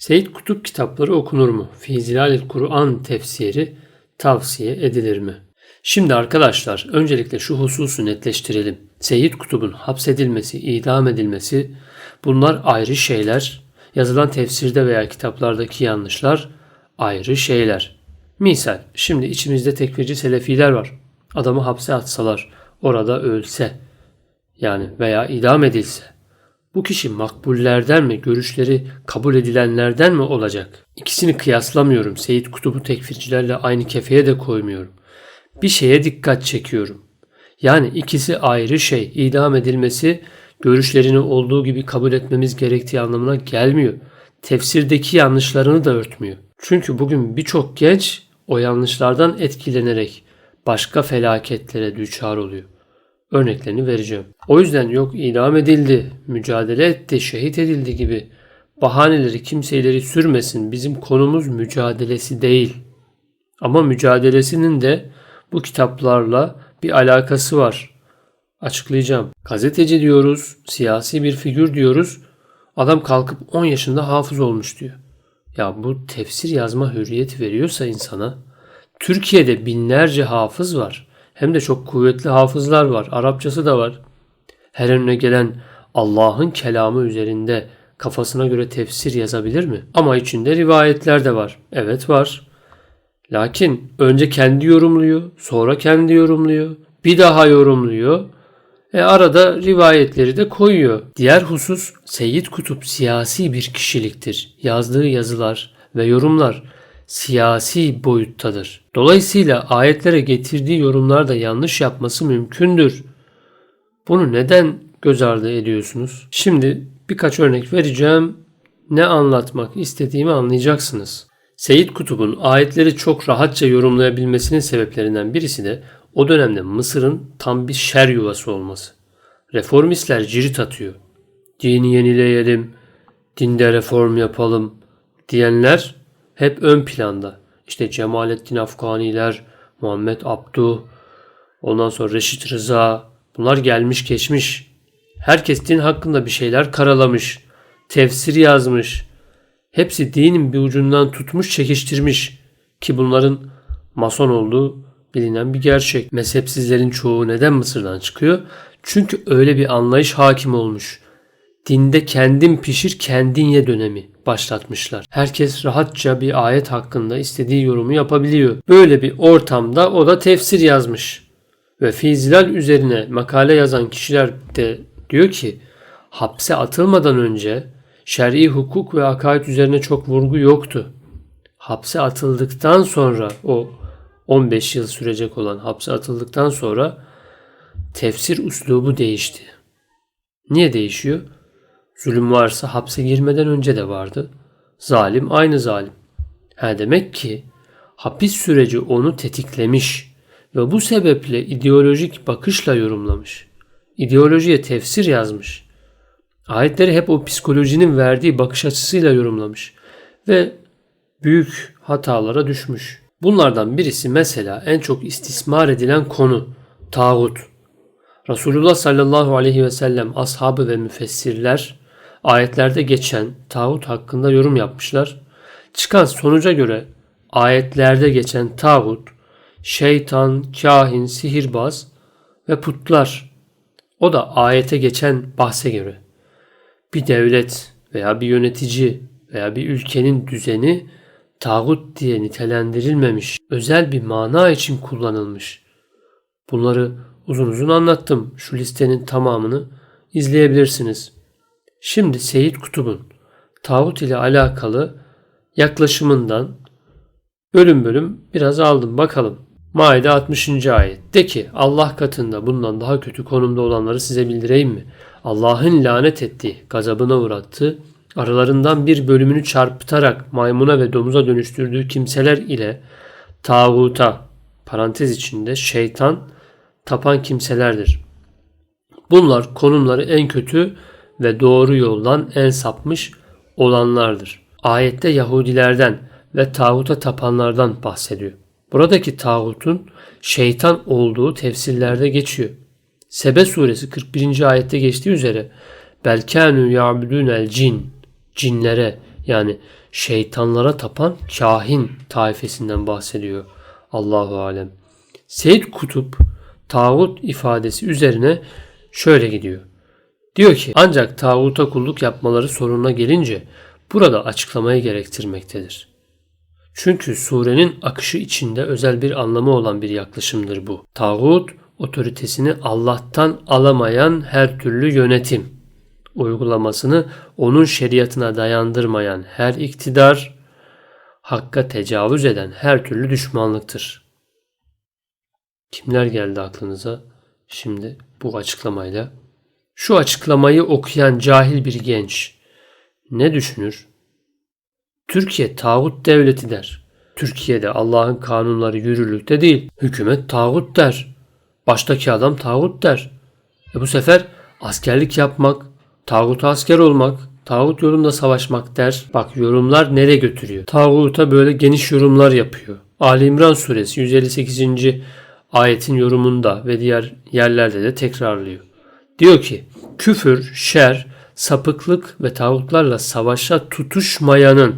Seyyid Kutup kitapları okunur mu? Fi Kur'an tefsiri tavsiye edilir mi? Şimdi arkadaşlar öncelikle şu hususu netleştirelim. Seyyid Kutup'un hapsedilmesi, idam edilmesi bunlar ayrı şeyler. Yazılan tefsirde veya kitaplardaki yanlışlar ayrı şeyler. Misal şimdi içimizde tekfirci selefiler var. Adamı hapse atsalar, orada ölse yani veya idam edilse bu kişi makbullerden mi, görüşleri kabul edilenlerden mi olacak? İkisini kıyaslamıyorum. Seyit Kutup'u tekfircilerle aynı kefeye de koymuyorum. Bir şeye dikkat çekiyorum. Yani ikisi ayrı şey. İdam edilmesi görüşlerini olduğu gibi kabul etmemiz gerektiği anlamına gelmiyor. Tefsirdeki yanlışlarını da örtmüyor. Çünkü bugün birçok genç o yanlışlardan etkilenerek başka felaketlere düçar oluyor. Örneklerini vereceğim. O yüzden yok idam edildi, mücadele etti, şehit edildi gibi bahaneleri kimseleri sürmesin. Bizim konumuz mücadelesi değil. Ama mücadelesinin de bu kitaplarla bir alakası var. Açıklayacağım. Gazeteci diyoruz, siyasi bir figür diyoruz. Adam kalkıp 10 yaşında hafız olmuş diyor. Ya bu tefsir yazma hürriyeti veriyorsa insana Türkiye'de binlerce hafız var. Hem de çok kuvvetli hafızlar var. Arapçası da var. Her önüne gelen Allah'ın kelamı üzerinde kafasına göre tefsir yazabilir mi? Ama içinde rivayetler de var. Evet var. Lakin önce kendi yorumluyor, sonra kendi yorumluyor, bir daha yorumluyor. E arada rivayetleri de koyuyor. Diğer husus Seyyid Kutup siyasi bir kişiliktir. Yazdığı yazılar ve yorumlar siyasi boyuttadır. Dolayısıyla ayetlere getirdiği yorumlarda yanlış yapması mümkündür. Bunu neden göz ardı ediyorsunuz? Şimdi birkaç örnek vereceğim. Ne anlatmak istediğimi anlayacaksınız. Seyyid Kutub'un ayetleri çok rahatça yorumlayabilmesinin sebeplerinden birisi de o dönemde Mısır'ın tam bir şer yuvası olması. Reformistler cirit atıyor. Dini yenileyelim, dinde reform yapalım diyenler hep ön planda. İşte Cemalettin Afganiler, Muhammed Abdu, ondan sonra Reşit Rıza bunlar gelmiş geçmiş. Herkes din hakkında bir şeyler karalamış, tefsir yazmış. Hepsi dinin bir ucundan tutmuş çekiştirmiş ki bunların mason olduğu bilinen bir gerçek. Mezhepsizlerin çoğu neden Mısır'dan çıkıyor? Çünkü öyle bir anlayış hakim olmuş. Dinde kendin pişir kendin ye dönemi başlatmışlar. Herkes rahatça bir ayet hakkında istediği yorumu yapabiliyor. Böyle bir ortamda o da tefsir yazmış. Ve fizilal üzerine makale yazan kişiler de diyor ki hapse atılmadan önce şer'i hukuk ve akaid üzerine çok vurgu yoktu. Hapse atıldıktan sonra o 15 yıl sürecek olan hapse atıldıktan sonra tefsir uslubu değişti. Niye değişiyor? Zulüm varsa hapse girmeden önce de vardı. Zalim aynı zalim. Ha demek ki hapis süreci onu tetiklemiş ve bu sebeple ideolojik bakışla yorumlamış. İdeolojiye tefsir yazmış. Ayetleri hep o psikolojinin verdiği bakış açısıyla yorumlamış ve büyük hatalara düşmüş. Bunlardan birisi mesela en çok istismar edilen konu tağut. Resulullah sallallahu aleyhi ve sellem ashabı ve müfessirler ayetlerde geçen tağut hakkında yorum yapmışlar. Çıkan sonuca göre ayetlerde geçen tağut, şeytan, kahin, sihirbaz ve putlar. O da ayete geçen bahse göre. Bir devlet veya bir yönetici veya bir ülkenin düzeni tağut diye nitelendirilmemiş, özel bir mana için kullanılmış. Bunları uzun uzun anlattım. Şu listenin tamamını izleyebilirsiniz. Şimdi Seyit Kutub'un tağut ile alakalı yaklaşımından bölüm bölüm biraz aldım bakalım. Maide 60. ayet. De ki Allah katında bundan daha kötü konumda olanları size bildireyim mi? Allah'ın lanet ettiği, gazabına uğrattığı, aralarından bir bölümünü çarpıtarak maymuna ve domuza dönüştürdüğü kimseler ile tağuta, parantez içinde şeytan, tapan kimselerdir. Bunlar konumları en kötü ve doğru yoldan en sapmış olanlardır. Ayette Yahudilerden ve tağuta tapanlardan bahsediyor. Buradaki tağutun şeytan olduğu tefsirlerde geçiyor. Sebe suresi 41. ayette geçtiği üzere Belkânü ya'budûnel cin cinlere Yani şeytanlara tapan kahin taifesinden bahsediyor. Allahu alem. Seyyid Kutup tağut ifadesi üzerine şöyle gidiyor. Diyor ki ancak tağuta kulluk yapmaları sorununa gelince burada açıklamayı gerektirmektedir. Çünkü surenin akışı içinde özel bir anlamı olan bir yaklaşımdır bu. Tağut otoritesini Allah'tan alamayan her türlü yönetim, uygulamasını onun şeriatına dayandırmayan her iktidar, hakka tecavüz eden her türlü düşmanlıktır. Kimler geldi aklınıza şimdi bu açıklamayla? Şu açıklamayı okuyan cahil bir genç ne düşünür? Türkiye tağut devleti der. Türkiye'de Allah'ın kanunları yürürlükte değil. Hükümet tağut der. Baştaki adam tağut der. E bu sefer askerlik yapmak, tağuta asker olmak, tağut yolunda savaşmak der. Bak yorumlar nereye götürüyor? Tağuta böyle geniş yorumlar yapıyor. Ali İmran suresi 158. ayetin yorumunda ve diğer yerlerde de tekrarlıyor. Diyor ki küfür, şer, sapıklık ve tağutlarla savaşa tutuşmayanın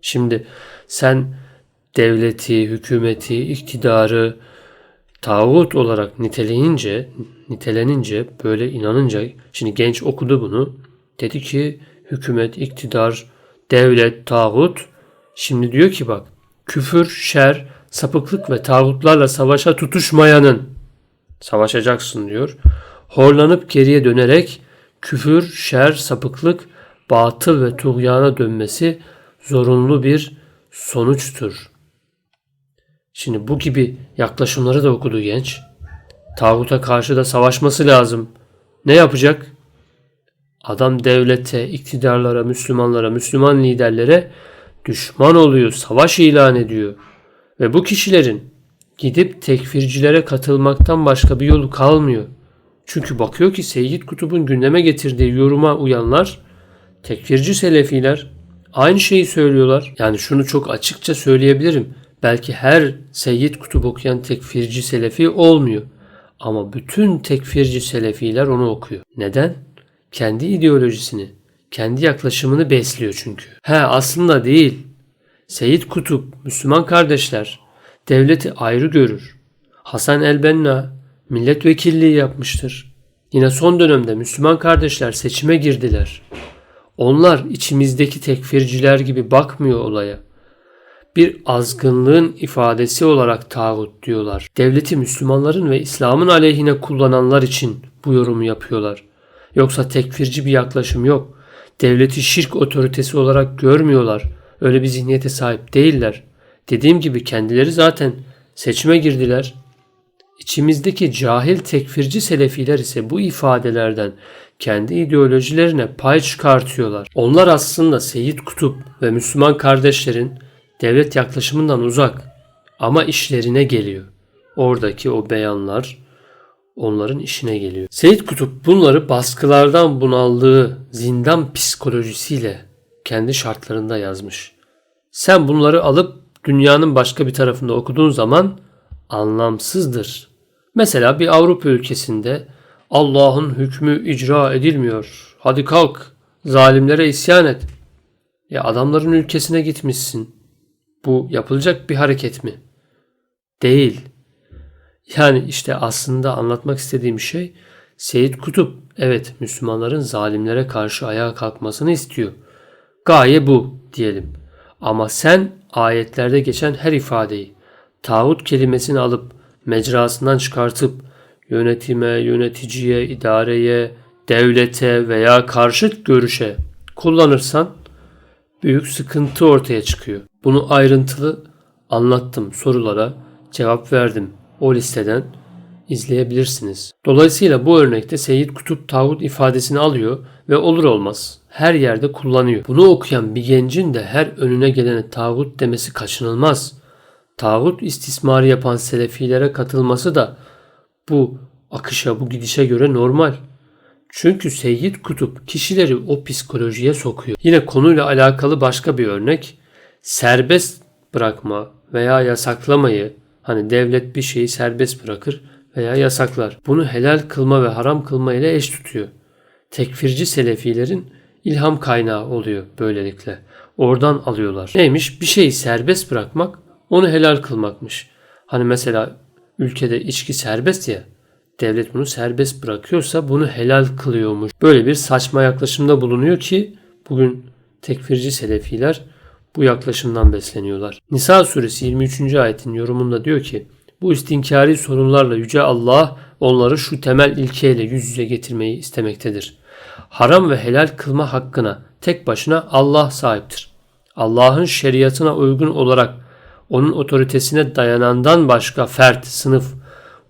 şimdi sen devleti, hükümeti, iktidarı tağut olarak niteleyince, nitelenince, böyle inanınca, şimdi genç okudu bunu. Dedi ki hükümet, iktidar, devlet, tağut. Şimdi diyor ki bak küfür, şer, sapıklık ve tağutlarla savaşa tutuşmayanın savaşacaksın diyor. Horlanıp geriye dönerek küfür, şer, sapıklık, batıl ve tuğyana dönmesi zorunlu bir sonuçtur. Şimdi bu gibi yaklaşımları da okudu genç. Tağuta karşı da savaşması lazım. Ne yapacak? Adam devlete, iktidarlara, Müslümanlara, Müslüman liderlere düşman oluyor, savaş ilan ediyor. Ve bu kişilerin gidip tekfircilere katılmaktan başka bir yolu kalmıyor. Çünkü bakıyor ki Seyyid Kutub'un gündeme getirdiği yoruma uyanlar tekfirci selefiler aynı şeyi söylüyorlar. Yani şunu çok açıkça söyleyebilirim. Belki her Seyyid Kutup okuyan tekfirci selefi olmuyor. Ama bütün tekfirci selefiler onu okuyor. Neden? Kendi ideolojisini, kendi yaklaşımını besliyor çünkü. He aslında değil. Seyyid Kutup, Müslüman kardeşler, devleti ayrı görür. Hasan el-Benna milletvekilliği yapmıştır. Yine son dönemde Müslüman kardeşler seçime girdiler. Onlar içimizdeki tekfirciler gibi bakmıyor olaya. Bir azgınlığın ifadesi olarak tağut diyorlar. Devleti Müslümanların ve İslam'ın aleyhine kullananlar için bu yorumu yapıyorlar. Yoksa tekfirci bir yaklaşım yok. Devleti şirk otoritesi olarak görmüyorlar. Öyle bir zihniyete sahip değiller. Dediğim gibi kendileri zaten seçime girdiler. İçimizdeki cahil tekfirci selefiler ise bu ifadelerden kendi ideolojilerine pay çıkartıyorlar. Onlar aslında Seyyid Kutup ve Müslüman kardeşlerin devlet yaklaşımından uzak ama işlerine geliyor. Oradaki o beyanlar onların işine geliyor. Seyyid Kutup bunları baskılardan bunaldığı zindan psikolojisiyle kendi şartlarında yazmış. Sen bunları alıp dünyanın başka bir tarafında okuduğun zaman anlamsızdır. Mesela bir Avrupa ülkesinde Allah'ın hükmü icra edilmiyor. Hadi kalk, zalimlere isyan et. Ya adamların ülkesine gitmişsin. Bu yapılacak bir hareket mi? Değil. Yani işte aslında anlatmak istediğim şey Seyyid Kutup evet Müslümanların zalimlere karşı ayağa kalkmasını istiyor. Gaye bu diyelim. Ama sen ayetlerde geçen her ifadeyi tağut kelimesini alıp mecrasından çıkartıp yönetime, yöneticiye, idareye, devlete veya karşıt görüşe kullanırsan büyük sıkıntı ortaya çıkıyor. Bunu ayrıntılı anlattım sorulara cevap verdim. O listeden izleyebilirsiniz. Dolayısıyla bu örnekte Seyyid Kutup tağut ifadesini alıyor ve olur olmaz her yerde kullanıyor. Bunu okuyan bir gencin de her önüne gelene tağut demesi kaçınılmaz. Tağut istismarı yapan selefilere katılması da bu akışa, bu gidişe göre normal. Çünkü Seyyid Kutup kişileri o psikolojiye sokuyor. Yine konuyla alakalı başka bir örnek. Serbest bırakma veya yasaklamayı hani devlet bir şeyi serbest bırakır veya yasaklar. Bunu helal kılma ve haram kılma ile eş tutuyor. Tekfirci selefilerin ilham kaynağı oluyor böylelikle. Oradan alıyorlar. Neymiş? Bir şeyi serbest bırakmak, onu helal kılmakmış. Hani mesela ülkede içki serbest ya. Devlet bunu serbest bırakıyorsa bunu helal kılıyormuş. Böyle bir saçma yaklaşımda bulunuyor ki bugün tekfirci selefiler bu yaklaşımdan besleniyorlar. Nisa suresi 23. ayetin yorumunda diyor ki bu istinkari sorunlarla Yüce Allah onları şu temel ilkeyle yüz yüze getirmeyi istemektedir. Haram ve helal kılma hakkına tek başına Allah sahiptir. Allah'ın şeriatına uygun olarak onun otoritesine dayanandan başka fert, sınıf,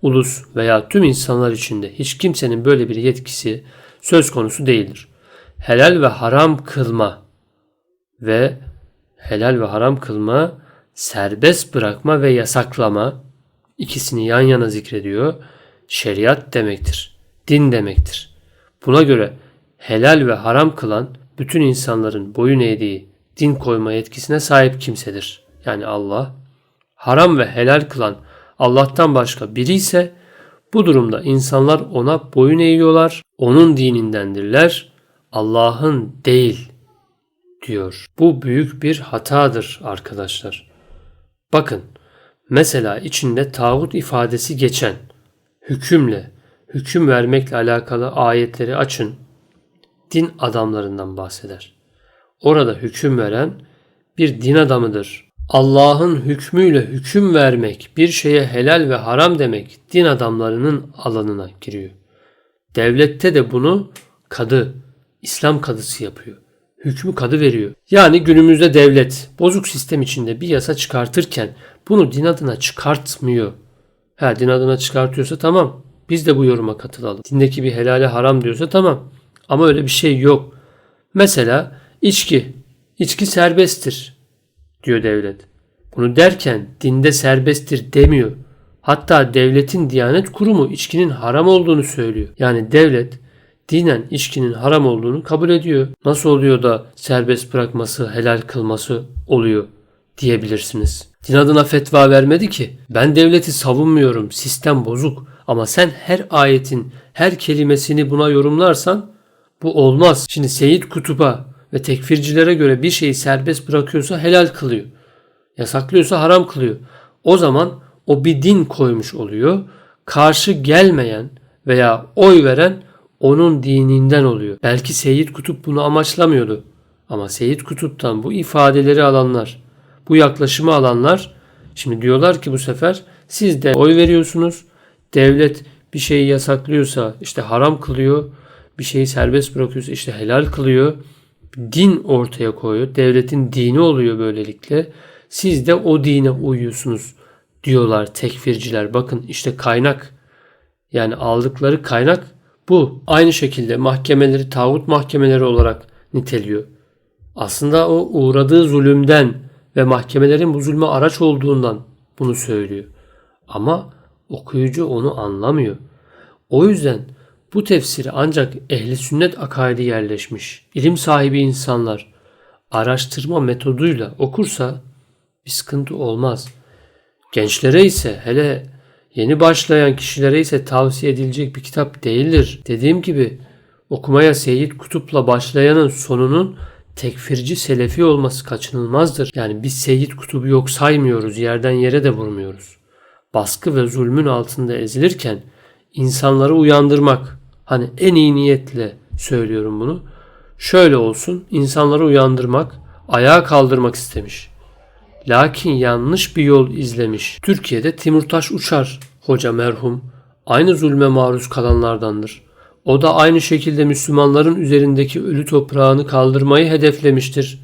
ulus veya tüm insanlar içinde hiç kimsenin böyle bir yetkisi söz konusu değildir. Helal ve haram kılma ve helal ve haram kılma, serbest bırakma ve yasaklama ikisini yan yana zikrediyor. Şeriat demektir. Din demektir. Buna göre helal ve haram kılan bütün insanların boyun eğdiği din koyma yetkisine sahip kimsedir. Yani Allah. Haram ve helal kılan Allah'tan başka biri ise bu durumda insanlar ona boyun eğiyorlar, onun dinindendirler, Allah'ın değil diyor. Bu büyük bir hatadır arkadaşlar. Bakın mesela içinde tağut ifadesi geçen hükümle, hüküm vermekle alakalı ayetleri açın. Din adamlarından bahseder. Orada hüküm veren bir din adamıdır. Allah'ın hükmüyle hüküm vermek, bir şeye helal ve haram demek din adamlarının alanına giriyor. Devlette de bunu kadı, İslam kadısı yapıyor. Hükmü kadı veriyor. Yani günümüzde devlet bozuk sistem içinde bir yasa çıkartırken bunu din adına çıkartmıyor. Ha din adına çıkartıyorsa tamam. Biz de bu yoruma katılalım. Dindeki bir helale haram diyorsa tamam. Ama öyle bir şey yok. Mesela içki. İçki serbesttir diyor devlet. Bunu derken dinde serbesttir demiyor. Hatta devletin Diyanet Kurumu içkinin haram olduğunu söylüyor. Yani devlet dinen içkinin haram olduğunu kabul ediyor. Nasıl oluyor da serbest bırakması, helal kılması oluyor diyebilirsiniz. Din adına fetva vermedi ki. Ben devleti savunmuyorum, sistem bozuk. Ama sen her ayetin her kelimesini buna yorumlarsan bu olmaz. Şimdi Seyit Kutup'a ve tekfircilere göre bir şeyi serbest bırakıyorsa helal kılıyor. Yasaklıyorsa haram kılıyor. O zaman o bir din koymuş oluyor. Karşı gelmeyen veya oy veren onun dininden oluyor. Belki Seyyid Kutup bunu amaçlamıyordu. Ama Seyyid Kutup'tan bu ifadeleri alanlar, bu yaklaşımı alanlar şimdi diyorlar ki bu sefer siz de oy veriyorsunuz. Devlet bir şeyi yasaklıyorsa işte haram kılıyor. Bir şeyi serbest bırakıyorsa işte helal kılıyor. Din ortaya koyuyor. Devletin dini oluyor böylelikle. Siz de o dine uyuyorsunuz diyorlar tekfirciler. Bakın işte kaynak yani aldıkları kaynak bu. Aynı şekilde mahkemeleri tağut mahkemeleri olarak niteliyor. Aslında o uğradığı zulümden ve mahkemelerin bu zulme araç olduğundan bunu söylüyor. Ama okuyucu onu anlamıyor. O yüzden bu tefsiri ancak ehli sünnet akaidi yerleşmiş, ilim sahibi insanlar araştırma metoduyla okursa bir sıkıntı olmaz. Gençlere ise hele yeni başlayan kişilere ise tavsiye edilecek bir kitap değildir. Dediğim gibi okumaya Seyyid Kutup'la başlayanın sonunun tekfirci selefi olması kaçınılmazdır. Yani biz Seyyid Kutup'u yok saymıyoruz, yerden yere de vurmuyoruz. Baskı ve zulmün altında ezilirken insanları uyandırmak, hani en iyi niyetle söylüyorum bunu. Şöyle olsun, insanları uyandırmak, ayağa kaldırmak istemiş. Lakin yanlış bir yol izlemiş. Türkiye'de Timurtaş Uçar hoca merhum aynı zulme maruz kalanlardandır. O da aynı şekilde Müslümanların üzerindeki ölü toprağını kaldırmayı hedeflemiştir.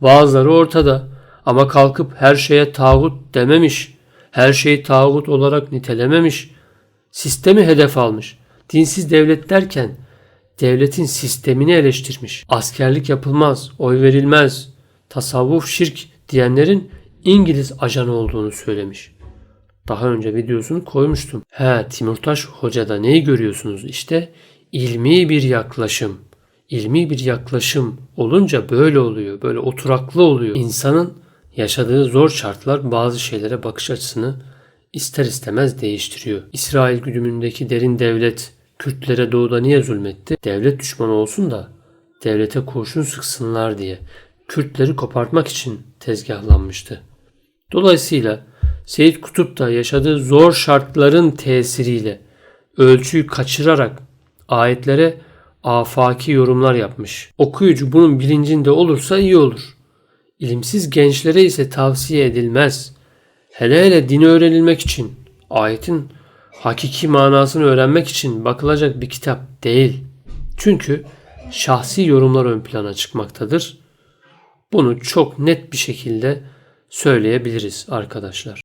Vaazları ortada ama kalkıp her şeye tağut dememiş. Her şeyi tağut olarak nitelememiş. Sistemi hedef almış. Dinsiz devlet derken devletin sistemini eleştirmiş. Askerlik yapılmaz, oy verilmez, tasavvuf şirk diyenlerin İngiliz ajanı olduğunu söylemiş. Daha önce videosunu koymuştum. He Timurtaş Hoca'da neyi görüyorsunuz? İşte ilmi bir yaklaşım. İlmi bir yaklaşım olunca böyle oluyor. Böyle oturaklı oluyor. İnsanın yaşadığı zor şartlar bazı şeylere bakış açısını ister istemez değiştiriyor. İsrail güdümündeki derin devlet Kürtlere doğuda niye zulmetti? Devlet düşmanı olsun da devlete kurşun sıksınlar diye Kürtleri kopartmak için tezgahlanmıştı. Dolayısıyla Seyyid Kutup da yaşadığı zor şartların tesiriyle ölçüyü kaçırarak ayetlere afaki yorumlar yapmış. Okuyucu bunun bilincinde olursa iyi olur. İlimsiz gençlere ise tavsiye edilmez. Hele hele dini öğrenilmek için, ayetin hakiki manasını öğrenmek için bakılacak bir kitap değil. Çünkü şahsi yorumlar ön plana çıkmaktadır. Bunu çok net bir şekilde söyleyebiliriz arkadaşlar.